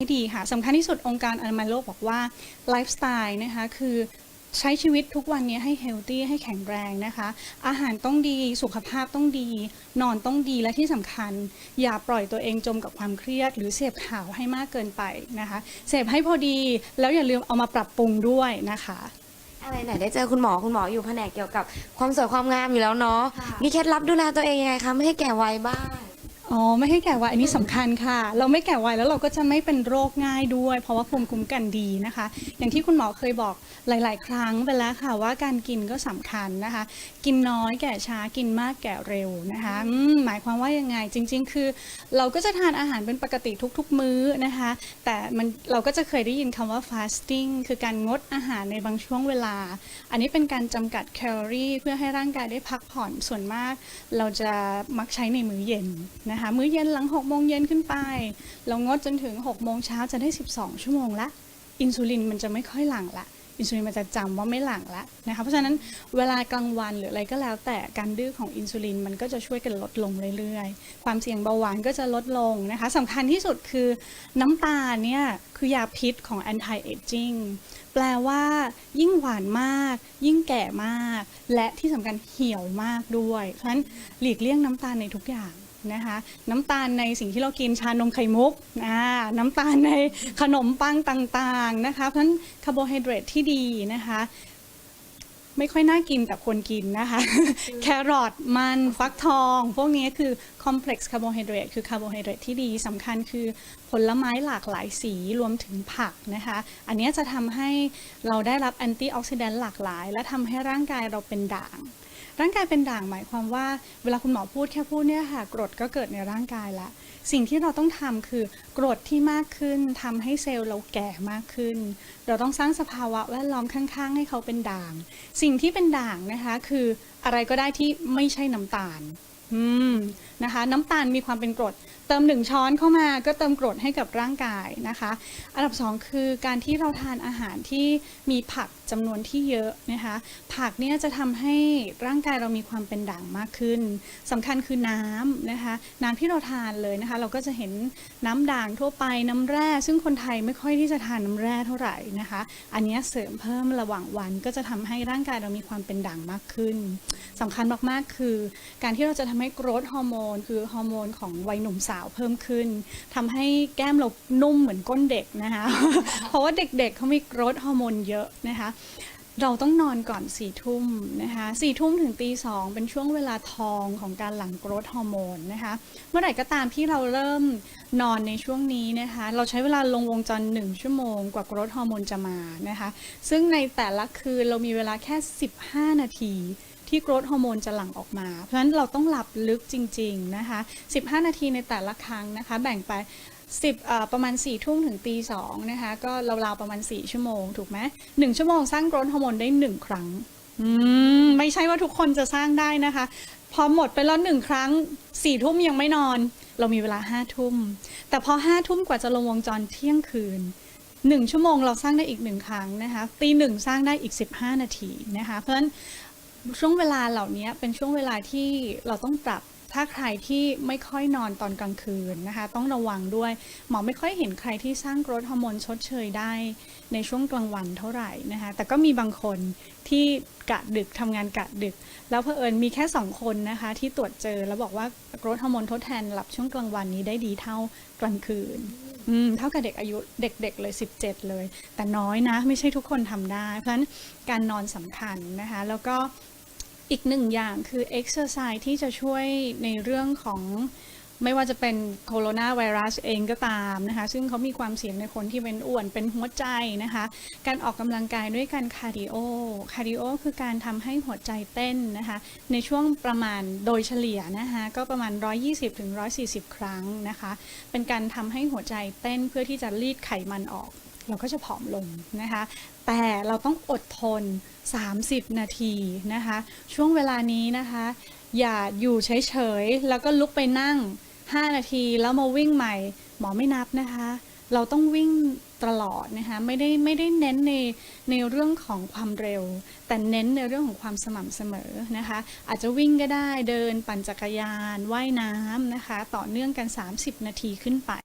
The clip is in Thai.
ให้ดีค่ะสำคัญที่สุดองค์การอนามัยโลกบอกว่าไลฟ์สไตล์นะคะคือใช้ชีวิตทุกวันนี้ให้เฮลตี้ให้แข็งแรงนะคะ อาหารต้องดีสุขภาพต้องดี นอนต้องดีและที่สำคัญ อย่าปล่อยตัวเองจมกับความเครียด หรือเสพข่าวให้มากเกินไปนะคะเสพให้พอดีแล้วอย่าลืมเอามาปรับปรุงด้วยนะคะอะไรไหนได้เจอคุณหมอคุณหมออยู่แผนกเกี่ยวกับความสวยความงามอยู่แล้วเนาะค่ะมีเคล็ดลับดูแลตัวเองยังไงคะไม่ให้แก่วัยบ้าง อ๋อไม่ให้แก่วัยอันนี้สำคัญค่ะ เราไม่แก่วัยแล้วเราก็จะไม่เป็นโรคง่ายด้วย เพราะว่าภูมิคุ้มกันดีนะคะ อย่างที่คุณหมอเคยบอกหลาย ๆ ครั้งไปแล้วค่ะว่าการกินก็สำคัญนะคะ กินน้อยแก่ช้ากินมากแก่เร็วนะคะอืมหมายความว่ายังไงจริง ๆ คือ เราก็จะทานอาหารเป็นปกติทุก ๆ มื้อนะคะ แต่มันเราก็จะเคยได้ยินคำว่า fasting คือการงดอาหารในบางช่วงเวลา อันนี้เป็นการจำกัดแคลอรี่เพื่อให้ร่างกายได้พักผ่อนส่วนมาก เราจะมักใช้ในมื้อเย็นนะคะมื้อเย็นหลัง6โมงเย็นขึ้นไป เรางดจนถึง6โมงเช้าจะได้ 12 ชั่วโมงละอินซูลินมันจะไม่ค่อยหลั่งละอินซูลินมันจะจำว่าไม่หลั่งละนะคะเพราะฉะนั้นเวลากลางวันหรืออะไรก็แล้วแต่การดื้อของอินซูลินมันก็จะช่วยกันลดลงเรื่อยๆ ความเสี่ยงเบาหวานก็จะลดลงนะคะสำคัญที่สุดคือน้ำตาลเนี่ยคือยาพิษของ anti aging แปลว่ายิ่งหวานมาก ยิ่งแก่มาก และที่สำคัญเหี่ยวมากด้วย เพราะฉะนั้นหลีกเลี่ยงน้ำตาลในทุกอย่าง นะคะน้ำตาลในสิ่งที่เรากินชานมไข่มุกอ่าน้ำตาลในขนมปังต่างๆนะคะเพราะฉะนั้นคาร์โบไฮเดรตที่ดีนะคะไม่ค่อยน่ากินแต่ควรกินนะคะ แครอทมันฟักทอง พวกนี้คือคอมเพล็กซ์คาร์โบไฮเดรตคือคาร์โบไฮเดรตที่ดีสำคัญคือผลไม้หลากหลายสีรวมถึงผักนะคะ อันเนี้ยจะทำให้เราได้รับแอนตี้ออกซิแดนต์หลากหลาย และทำให้ร่างกายเราเป็นด่าง ร่างกายเป็นด่างหมายความว่า เวลาคุณหมอพูดแค่พูดเนี่ยค่ะกรดก็เกิดในร่างกายละสิ่งที่เราต้องทำคือกรดที่มากขึ้นทำให้เซลล์เราแก่มากขึ้น เราต้องสร้างสภาวะแวดล้อมข้างๆ ให้เขาเป็นด่าง สิ่งที่เป็นด่างนะคะคืออะไรก็ได้ที่ไม่ใช่น้ำตาลอืมนะคะ น้ำตาลมีความเป็นกรด เติมหนึ่งช้อนเข้ามาก็เติมกรดให้กับร่างกายนะคะ อันดับสองคือการที่เราทานอาหารที่มีผักจำนวนที่เยอะนะคะ ผักเนี่ยจะทำให้ร่างกายเรามีความเป็นด่างมากขึ้นสำคัญคือน้ำนะคะ น้ำที่เราทานเลยนะคะ เราก็จะเห็นน้ำด่างทั่วไปน้ำแร่ ซึ่งคนไทยไม่ค่อยที่จะทานน้ำแร่เท่าไหร่นะคะ อันนี้เสริมเพิ่มระหว่างวันก็จะทำให้ร่างกายเรามีความเป็นด่างมากขึ้นสำคัญมากๆคือ การที่เราจะทำให้กรทฮอร์โมนคือฮอร์โมนของวัยหนุ่มสาวเพิ่มขึ้นทำให้แก้มเรานุ่มเหมือนก้นเด็กนะคะ เพราะว่าเด็กๆเขามีกรทฮอร์โมนเยอะนะคะ เราต้องนอนก่อนสี่ทุ่มนะคะสี่ทุ่มถึงตีสองเป็นช่วงเวลาทองของการหลั่งโกรทฮอร์โมนนะคะ เมื่อไหร่ก็ตามที่เราเริ่มนอนในช่วงนี้นะคะ เราใช้เวลาลงวงจรหนึ่งชั่วโมงกว่าโกรทฮอร์โมนจะมานะคะ ซึ่งในแต่ละคืนเรามีเวลาแค่ 15 นาที ที่โกรทฮอร์โมนจะหลั่งออกมา เพราะฉะนั้นเราต้องหลับลึกจริงๆนะคะ 15 นาทีในแต่ละครั้งนะคะ แบ่งไป10เอ่อประมาณ4ทุ่มถึงตีสองนะคะ ก็ราวๆประมาณ 4 ชั่วโมง ถูกไหมหนึ่งชั่วโมงสร้างโกรทฮอร์โมนได้ 1 ครั้งอืมไม่ใช่ว่าทุกคนจะสร้างได้นะคะ พอหมดไปแล้วหนึ่งครั้งสี่ทุ่มยังไม่นอน เรามีเวลาห้าทุ่ม แต่พอห้าทุ่มกว่าจะลงวงจรเที่ยงคืนหนึ่งชั่วโมงเราสร้างได้อีกหนึ่งครั้งนะคะตีหนึ่งสร้างได้อีก 15 นาทีนะคะ เพราะฉะนั้น ช่วงเวลาเหล่านี้เป็นช่วงเวลาที่เราต้องปรับถ้าใครที่ไม่ค่อยนอนตอนกลางคืนนะคะ ต้องระวังด้วย หมอไม่ค่อยเห็นใครที่สร้างกรทฮอร์โมนชดเชยได้ในช่วงกลางวันเท่าไหร่นะคะ แต่ก็มีบางคนที่กะดึกทำงานกะดึก แล้วเผอิญมีแค่สองคนนะคะ ที่ตรวจเจอแล้วบอกว่ากรทฮอร์โมนทดแทนหลับช่วงกลางวันนี้ได้ดีเท่ากลางคืน อืมเท่ากับเด็กอายุเด็กๆเลย 17 เลย แต่น้อยนะ ไม่ใช่ทุกคนทำได้ เพราะฉะนั้นการนอนสำคัญนะคะ แล้วก็อีกหนึ่งอย่างคือ exercise ที่จะช่วยในเรื่องของ ไม่ว่าจะเป็นโคโรนาไวรัสเองก็ตามนะคะ ซึ่งเขามีความเสี่ยงในคนที่เป็นอ้วนเป็นหัวใจนะคะ การออกกำลังกายด้วยการคาร์ดิโอ คาร์ดิโอคือการทำให้หัวใจเต้นนะคะ ในช่วงประมาณโดยเฉลี่ยนะคะก็ประมาณ 120ถึง140 ครั้งนะคะ เป็นการทำให้หัวใจเต้นเพื่อที่จะรีดไขมันออก เราก็จะผอมลงนะคะ แต่เราต้องอดทน 30 นาทีนะคะ ช่วงเวลานี้นะคะ อย่าอยู่เฉยๆแล้วก็ลุกไปนั่ง 5 นาทีแล้วมาวิ่งใหม่ หมอไม่นับนะคะ เราต้องวิ่งตลอดนะคะไม่ได้ไม่ได้เน้นในในเรื่องของความเร็ว แต่เน้นในเรื่องของความสม่ำเสมอนะคะ อาจจะวิ่งก็ได้เดินปั่นจักรยานว่ายน้ำนะคะ ต่อเนื่องกัน 30 นาทีขึ้นไป